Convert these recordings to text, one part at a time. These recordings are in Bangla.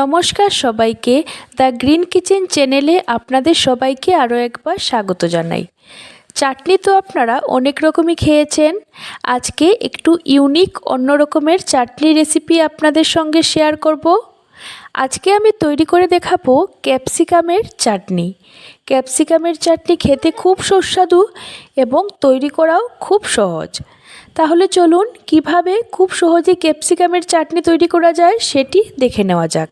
নমস্কার সবাইকে দ্য গ্রিন কিচেন চ্যানেলে আপনাদের সবাইকে আরও একবার স্বাগত জানাই। চাটনি তো আপনারা অনেক রকমই খেয়েছেন। আজকে একটু ইউনিক, অন্য রকমের চাটনি রেসিপি আপনাদের সঙ্গে শেয়ার করব। আজকে আমি তৈরি করে দেখাবো ক্যাপসিকামের চাটনি। ক্যাপসিকামের চাটনি খেতে খুব সুস্বাদু এবং তৈরি করাও খুব সহজ। তাহলে চলুন কীভাবে খুব সহজে ক্যাপসিকামের চাটনি তৈরি করা যায় সেটি দেখে নেওয়া যাক।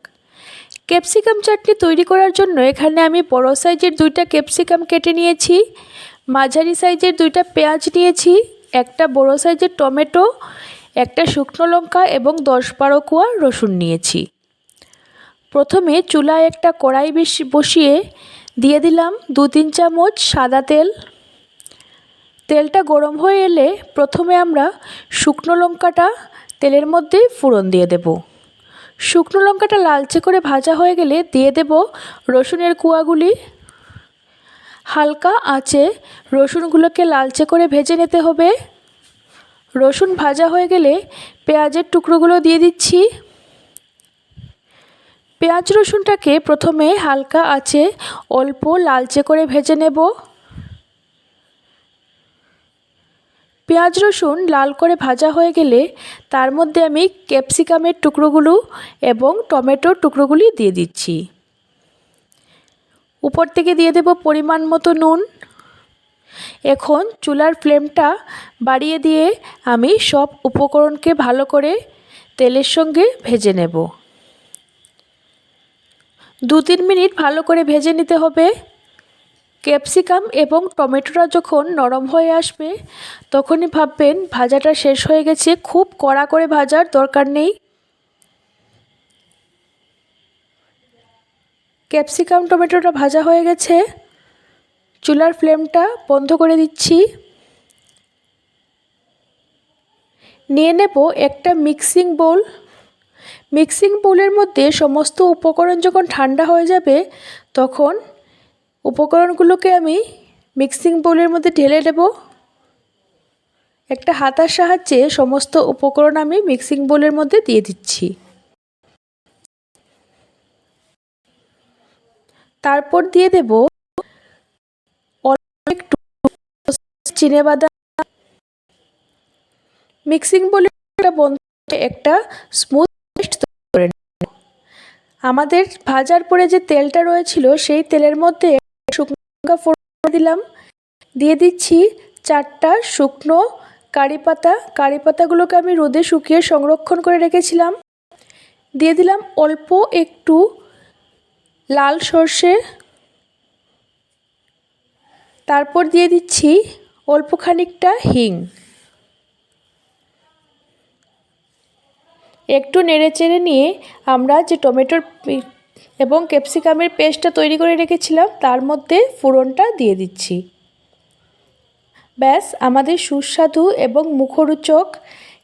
ক্যাপসিকাম চাটনি তৈরি করার জন্য এখানে আমি বড় সাইজের দুইটা ক্যাপসিকাম কেটে নিয়েছি, মাঝারি সাইজের দুইটা পেঁয়াজ নিয়েছি, একটা বড় সাইজের টমেটো, একটা শুকনো লঙ্কা এবং দশ বারো কোয়া রসুন নিয়েছি। প্রথমে চুলায় একটা কড়াই বসিয়ে দিয়ে দিলাম দু তিন চামচ সাদা তেল। তেলটা গরম হয়ে এলে প্রথমে আমরা শুকনো লঙ্কাটা তেলের মধ্যে ফোড়ন দিয়ে দেব। শুকনো লঙ্কাটা লালচে করে ভাজা হয়ে গেলে দিয়ে দেব রসুনের কুয়াগুলি। হালকা আঁচে রসুনগুলোকে লালচে করে ভেজে নিতে হবে। রসুন ভাজা হয়ে গেলে পেঁয়াজের টুকরোগুলো দিয়ে দিচ্ছি। পেঁয়াজ রসুনটাকে প্রথমে হালকা আঁচে অল্প লালচে করে ভেজে নেব। পেঁয়াজ রসুন লাল করে ভাজা হয়ে গেলে তার মধ্যে আমি ক্যাপসিকামের টুকরোগুলো এবং টমেটোর টুকরোগুলি দিয়ে দিচ্ছি। উপর থেকে দিয়ে দেব পরিমাণ মতো নুন। এখন চুলার ফ্লেমটা বাড়িয়ে দিয়ে আমি সব উপকরণকে ভালো করে তেলের সঙ্গে ভেজে নেব। দু তিন মিনিট ভালো করে ভেজে নিতে হবে। ক্যাপসিকাম এবং টমেটোটা যখন নরম হয়ে আসবে, তখনই ভাববেন, ভাজাটা শেষ হয়ে গেছে, খুব কড়া করে ভাজার দরকার নেই। ক্যাপসিকাম, টমেটোটা ভাজা হয়ে গেছে। চুলার ফ্লেমটা বন্ধ করে দিচ্ছি। নিয়ে নেব একটা মিক্সিং বোল। মিক্সিং বোলের মধ্যে সমস্ত উপকরণ যখন ঠান্ডা হয়ে যাবে, তখন উপকরণগুলোকে আমি মিক্সিং বোলের মধ্যে ঢেলে দেব একটা হাতার সাহায্যে সমস্ত উপকরণ আমি মিক্সিং বোলের মধ্যে দিয়ে দিচ্ছি। তারপর দিয়ে দেব অল্প একটু চিনেবাদাম। মিক্সিং বোলের বন্ধ একটা স্মুথ পেস্ট করে আমাদের ভাজার পরে যে তেলটা রয়েছিল, সেই তেলের মধ্যে লঙ্কা ফোড়ন দিলাম। দিয়ে দিচ্ছি চারটা শুকনো কারি পাতা। কারি পাতাগুলোকে আমি রোদে শুকিয়ে সংরক্ষণ করে রেখেছিলাম। দিয়ে দিলাম অল্প একটু লাল সর্ষে। তারপর দিয়ে দিচ্ছি অল্প খানিকটা হিং। একটু নেড়ে চেড়ে নিয়ে আমরা যে টমেটোর এবং ক্যাপসিকামের পেস্টটা তৈরি করে রেখেছিলাম, তার মধ্যে ফোড়নটা দিয়ে দিচ্ছি। ব্যাস, আমাদের সুস্বাদু এবং মুখরোচক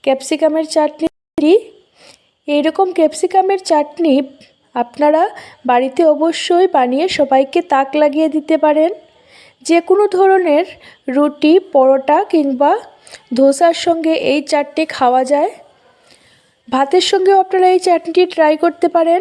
ক্যাপসিকামের চাটনি। এইরকম ক্যাপসিকামের চাটনি আপনারা বাড়িতে অবশ্যই বানিয়ে সবাইকে তাক লাগিয়ে দিতে পারেন। যে কোনো ধরনের রুটি, পরোটা কিংবা ধোসার সঙ্গে এই চাটনি খাওয়া যায়। ভাতের সঙ্গেও আপনারা এই চাটনিটি ট্রাই করতে পারেন।